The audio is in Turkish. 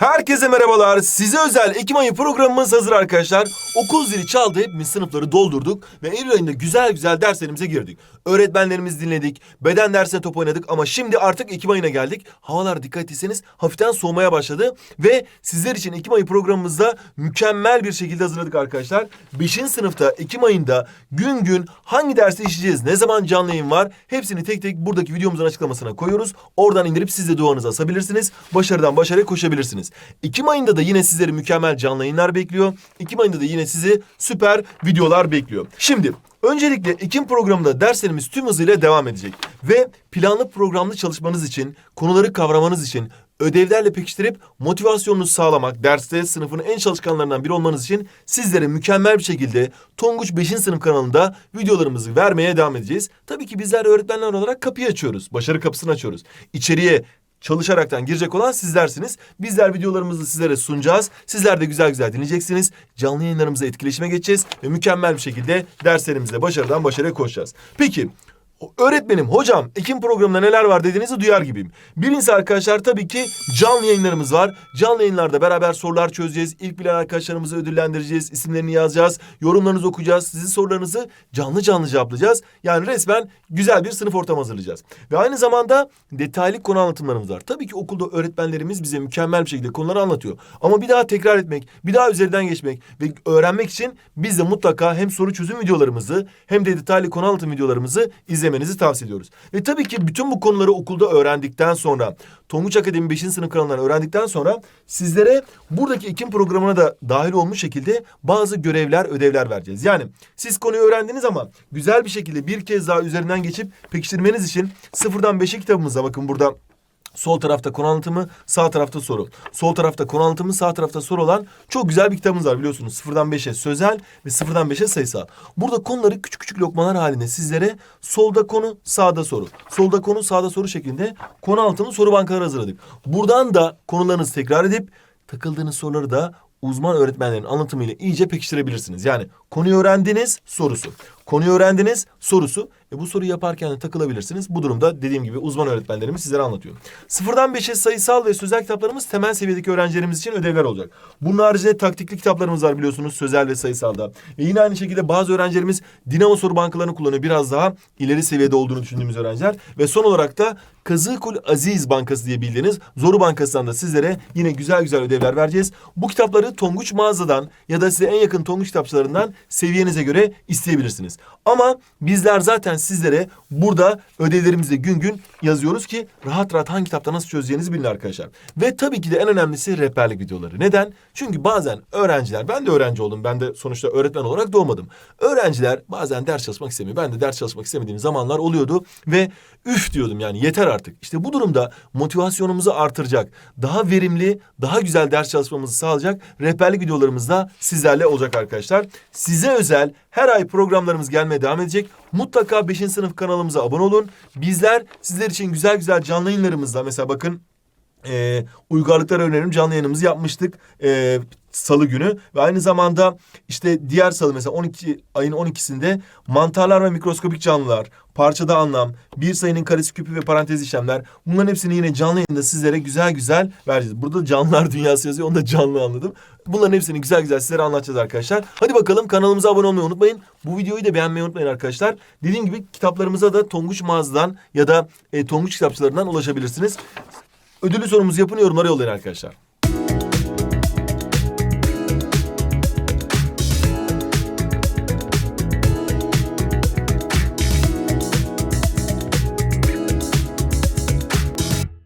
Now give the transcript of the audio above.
Herkese merhabalar. Size özel Ekim ayı programımız hazır arkadaşlar. Okul zili çaldı. Hepimiz sınıfları doldurduk. Ve Eylül ayında güzel güzel derslerimize girdik. Öğretmenlerimizi dinledik. Beden dersine top oynadık. Ama şimdi artık Ekim ayına geldik. Havalar dikkat etseniz hafiften soğumaya başladı. Ve sizler için Ekim ayı programımızda mükemmel bir şekilde hazırladık arkadaşlar. 5. sınıfta Ekim ayında gün gün hangi dersi işleyeceğiz, ne zaman canlı yayın var hepsini tek tek buradaki videomuzun açıklamasına koyuyoruz. Oradan indirip siz de duanızı asabilirsiniz. Başarıdan başarıya koşabilirsiniz. Ekim ayında da yine sizleri mükemmel canlı yayınlar bekliyor. Ekim ayında da yine sizi süper videolar bekliyor. Şimdi Öncelikle Ekim programında derslerimiz tüm hızıyla devam edecek. Ve planlı programlı çalışmanız için, konuları kavramanız için, ödevlerle pekiştirip motivasyonunuzu sağlamak, derste sınıfın en çalışkanlarından biri olmanız için sizlere mükemmel bir şekilde Tonguç 5. sınıf kanalında videolarımızı vermeye devam edeceğiz. Tabii ki bizler öğretmenler olarak kapıyı açıyoruz. Başarı kapısını açıyoruz. İçeriye çalışaraktan girecek olan sizlersiniz. Bizler videolarımızı sizlere sunacağız. Sizler de güzel güzel dinleyeceksiniz. Canlı yayınlarımıza etkileşime geçeceğiz ve mükemmel bir şekilde derslerimizle başarıdan başarıya koşacağız. Peki Öğretmenim, hocam Ekim programında neler var dediğinizi duyar gibiyim. Birincisi arkadaşlar tabii ki canlı yayınlarımız var. Canlı yayınlarda beraber sorular çözeceğiz. İlk bilen arkadaşlarımızı ödüllendireceğiz. isimlerini yazacağız. Yorumlarınızı okuyacağız. Sizin sorularınızı canlı canlı cevaplayacağız. Yani resmen güzel bir sınıf ortamı hazırlayacağız. Ve aynı zamanda detaylı konu anlatımlarımız var. Tabii ki okulda öğretmenlerimiz bize mükemmel bir şekilde konuları anlatıyor. Ama bir daha tekrar etmek, bir daha üzerinden geçmek ve öğrenmek için biz de mutlaka hem soru çözüm videolarımızı hem de detaylı konu anlatım videolarımızı izlemenizi tavsiye ediyoruz. Ve tabii ki bütün bu konuları okulda öğrendikten sonra, Tonguç Akademi 5. sınıf kanalından öğrendikten sonra sizlere buradaki Ekim programına da dahil olmuş şekilde bazı görevler, ödevler vereceğiz. Yani siz konuyu öğrendiniz ama güzel bir şekilde bir kez daha üzerinden geçip pekiştirmeniz için sıfırdan 5'e kitabımıza bakın burada Sol tarafta konu anlatımı, sağ tarafta soru. Sol tarafta konu anlatımı, sağ tarafta soru olan çok güzel bir kitabımız var biliyorsunuz. Sıfırdan beşe sözel ve sıfırdan beşe sayısal. Burada konuları küçük küçük lokmalar halinde sizlere solda konu, sağda soru. Solda konu, sağda soru şeklinde konu anlatımı soru bankaları hazırladık. Buradan da konularınızı tekrar edip takıldığınız soruları da uzman öğretmenlerin anlatımıyla iyice pekiştirebilirsiniz. Yani konuyu öğrendiniz sorusu. Konuyu öğrendiniz sorusu. E bu soruyu yaparken de takılabilirsiniz. Bu durumda dediğim gibi uzman öğretmenlerimiz sizlere anlatıyor. Sıfırdan beşe sayısal ve sözel kitaplarımız temel seviyedeki öğrencilerimiz için ödevler olacak. Bunun haricinde taktikli kitaplarımız var biliyorsunuz sözel ve sayısalda. Ve yine aynı şekilde bazı öğrencilerimiz dinamo soru bankalarını kullanıyor. Biraz daha ileri seviyede olduğunu düşündüğümüz öğrenciler. Ve son olarak da Kazıkul Aziz Bankası diye bildiğiniz Zoru Bankası'ndan da sizlere yine güzel güzel ödevler vereceğiz. Bu kitapları Tonguç mağazadan ya da size en yakın Tonguç kitapçılarından seviyenize göre isteyebilirsiniz. Ama bizler zaten sizlere burada ödevlerimizi gün gün yazıyoruz ki rahat rahat hangi kitapta nasıl çözeceğinizi bilin arkadaşlar. Ve tabii ki de en önemlisi rehberlik videoları. Neden? Çünkü bazen öğrenciler, ben de öğrenci oldum. Ben de sonuçta öğretmen olarak doğmadım. Öğrenciler bazen ders çalışmak istemiyor. Ben de ders çalışmak istemediğim zamanlar oluyordu ve üf diyordum yani yeter artık. İşte bu durumda motivasyonumuzu artıracak, daha verimli, daha güzel ders çalışmamızı sağlayacak rehberlik videolarımız da sizlerle olacak arkadaşlar. Size özel her ay programlarımız gelmeye devam edecek. Mutlaka 5. sınıf kanalımıza abone olun. Bizler sizler için güzel güzel canlı yayınlarımızla mesela bakın e, uygarlıklar öneririm canlı yayınımızı yapmıştık e, salı günü ve aynı zamanda işte diğer salı mesela 12 ayın 12'sinde mantarlar ve mikroskopik canlılar, parçada anlam, bir sayının karesi küpü ve parantez işlemler bunların hepsini yine canlı yayında sizlere güzel güzel vereceğiz. Burada canlılar dünyası yazıyor onu da canlı anladım. Bunların hepsini güzel güzel sizlere anlatacağız arkadaşlar. Hadi bakalım kanalımıza abone olmayı unutmayın. Bu videoyu da beğenmeyi unutmayın arkadaşlar. Dediğim gibi kitaplarımıza da Tonguç mağazadan ya da e, Tonguç kitapçılarından ulaşabilirsiniz. Ödüllü sorumuzu yapın yorumlara arkadaşlar.